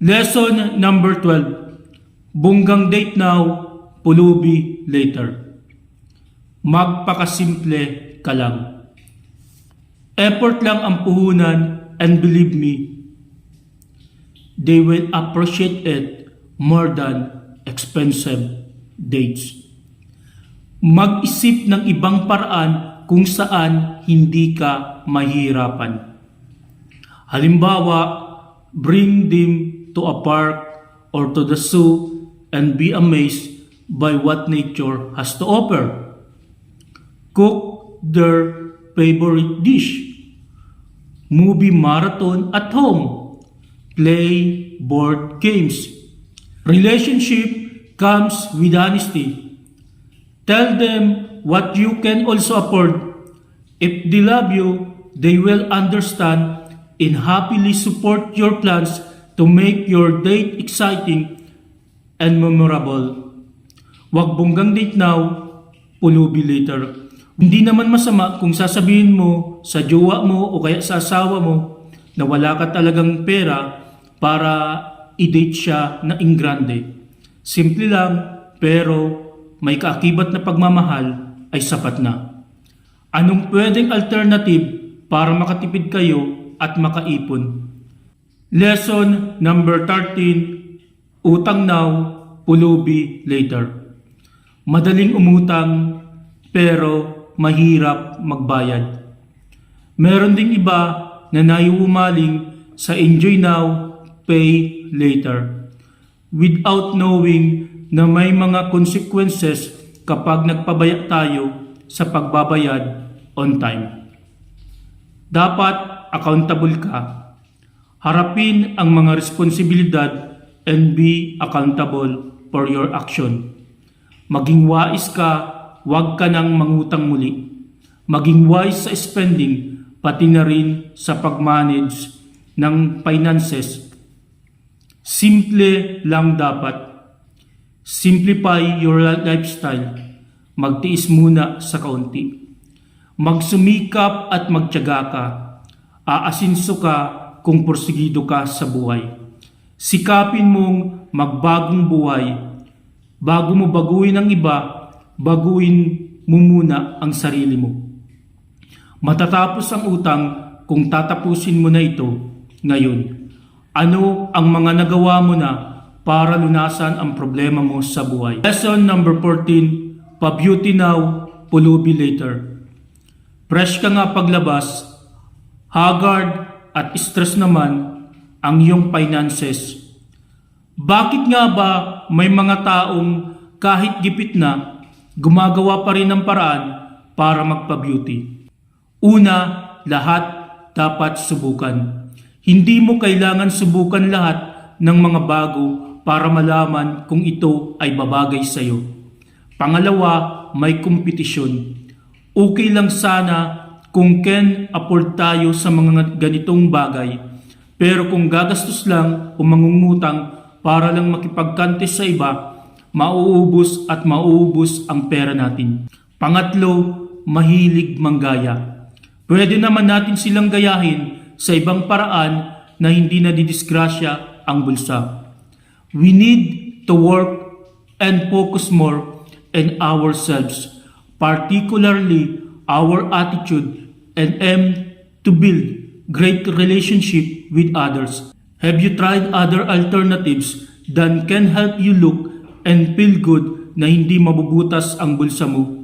Lesson number 12. Bunggang date now, pulubi later. Magpakasimple ka lang. Effort lang ang puhunan and believe me, they will appreciate it more than expensive dates. Mag-isip ng ibang paraan kung saan hindi ka mahirapan. Halimbawa, bring them to a park or to the zoo and be amazed by what nature has to offer. Cook their favorite dish. Movie marathon at home. Play board games. Relationship comes with honesty. Tell them what you can also afford. If they love you, they will understand and happily support your plans to make your date exciting and memorable. Huwag bunggang date now, pulubi later. Hindi naman masama kung sasabihin mo sa jowa mo o kaya sa asawa mo na wala ka talagang pera para i-date siya na ingrande. Simple lang pero may kaakibat na pagmamahal ay sapat na. Anong pwedeng alternative para makatipid kayo at makaipon? Lesson number 13, Utang now, pulubi later. Madaling umutang pero mahirap magbayad. Meron ding iba na naiumaling sa enjoy now, pay later. Without knowing na may mga consequences kapag nagpabaya tayo sa pagbabayad on time. Dapat accountable ka. Harapin ang mga responsibilidad and be accountable for your action. Maging wais ka, huwag ka nang mangutang muli. Maging wise sa spending, pati na rin sa pag-manage ng finances. Simple lang dapat. Simplify your lifestyle. Magtiis muna sa kaunti. Magsumikap at magtiyaga ka. Aasinso ka kung porsigido ka sa buhay. Sikapin mong magbagong buhay. Bago mo baguhin ang iba, baguhin mo muna ang sarili mo. Matatapos ang utang kung tatapusin mo na ito ngayon. Ano ang mga nagawa mo na para lunasan ang problema mo sa buhay? Lesson number 14, pa-beauty now, pulubi later. Fresh ka nga paglabas, haggard at stress naman ang iyong finances. Bakit nga ba may mga taong kahit gipit na, gumagawa pa rin ng paraan para magpa-beauty? Una, lahat dapat subukan. Hindi mo kailangan subukan lahat ng mga bago para malaman kung ito ay babagay sa iyo. Pangalawa, may kompetisyon. Okay lang sana kung can afford tayo sa mga ganitong bagay. Pero kung gagastos lang o mangungutang para lang makipagkante sa iba, mauubos at mauubos ang pera natin. Pangatlo, mahilig manggaya. Pwede naman natin silang gayahin sa ibang paraan na hindi nadidisgrasya ang bulsa. We need to work and focus more in ourselves, particularly our attitude and aim to build great relationship with others. Have you tried other alternatives that can help you look and feel good na hindi mabubutas ang bulsa mo?